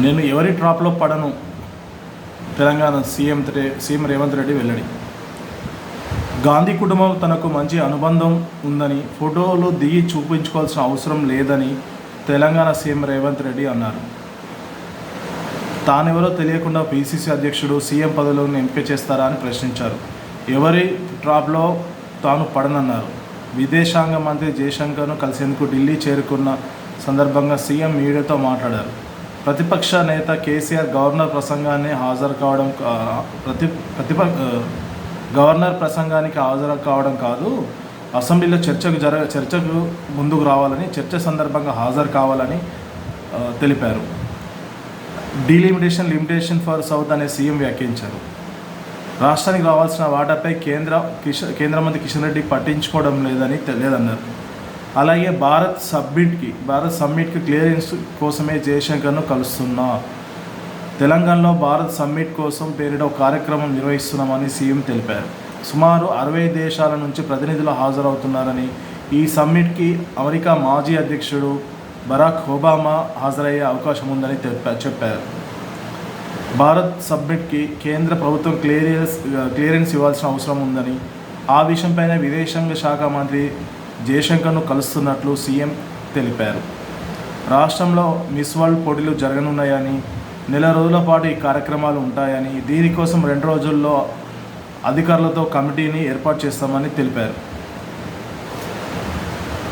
నేను ఎవరి ట్రాప్లో పడను? తెలంగాణ సీఎం సీఎం రేవంత్ రెడ్డి వెల్లడి. గాంధీ కుటుంబం తనకు మంచి అనుబంధం ఉందని ఫోటోలు దిగి చూపించుకోవాల్సిన అవసరం లేదని తెలంగాణ సీఎం రేవంత్ రెడ్డి అన్నారు. తానెవరో తెలియకుండా పిసిసి అధ్యక్షుడు సీఎం పదవిలోని ఎంపిక చేస్తారా అని ప్రశ్నించారు. ఎవరి ట్రాప్లో తాను పడనన్నారు. విదేశాంగ మంత్రి జయశంకర్ను కలిసేందుకు ఢిల్లీ చేరుకున్న సందర్భంగా సీఎం మీడియాతో మాట్లాడారు. ప్రతిపక్ష నేత కేసీఆర్ గవర్నర్ ప్రసంగాన్ని హాజరు కావడం ప్రతి ప్రతిప గవర్నర్ ప్రసంగానికి హాజరు కావడం కాదు అసెంబ్లీలో చర్చకు జర చర్చకు ముందుకు రావాలని చర్చ సందర్భంగా హాజరు కావాలని తెలిపారు. డీలిమిటేషన్ లిమిటేషన్ ఫర్ సౌత్ అనే సీఎం వ్యాఖ్యించారు రాష్ట్రానికి రావాల్సిన వాటాపై కేంద్ర కిషన్ కేంద్ర మంత్రి కిషన్ రెడ్డి పట్టించుకోవడం లేదని లేదన్నారు. అలాగే భారత్ సబ్మిట్కి భారత్ సమ్మిట్కి క్లియరెన్స్ కోసమే జయశంకర్ను కలుస్తున్నా. తెలంగాణలో భారత్ సమ్మిట్ కోసం పేరిట ఒక కార్యక్రమం నిర్వహిస్తున్నామని సీఎం తెలిపారు. సుమారు అరవై దేశాల నుంచి ప్రతినిధులు హాజరవుతున్నారని ఈ సమ్మిట్కి అమెరికా మాజీ అధ్యక్షుడు బరాక్ ఒబామా హాజరయ్యే అవకాశం ఉందని తెలిపా చెప్పారు. భారత్ సబ్మిట్కి కేంద్ర ప్రభుత్వం క్లియరెన్స్ క్లియరెన్స్ ఇవ్వాల్సిన అవసరం ఉందని ఆ విషయంపైన విదేశాంగ శాఖ మంత్రి జయశంకర్ను కలుస్తున్నట్లు సీఎం తెలిపారు. రాష్ట్రంలో మిస్ వరల్డ్ పోటీలు జరగనున్నాయని నెల రోజుల పాటు ఈ కార్యక్రమాలు ఉంటాయని దీనికోసం రెండు రోజుల్లో అధికారులతో కమిటీని ఏర్పాటు చేస్తామని తెలిపారు.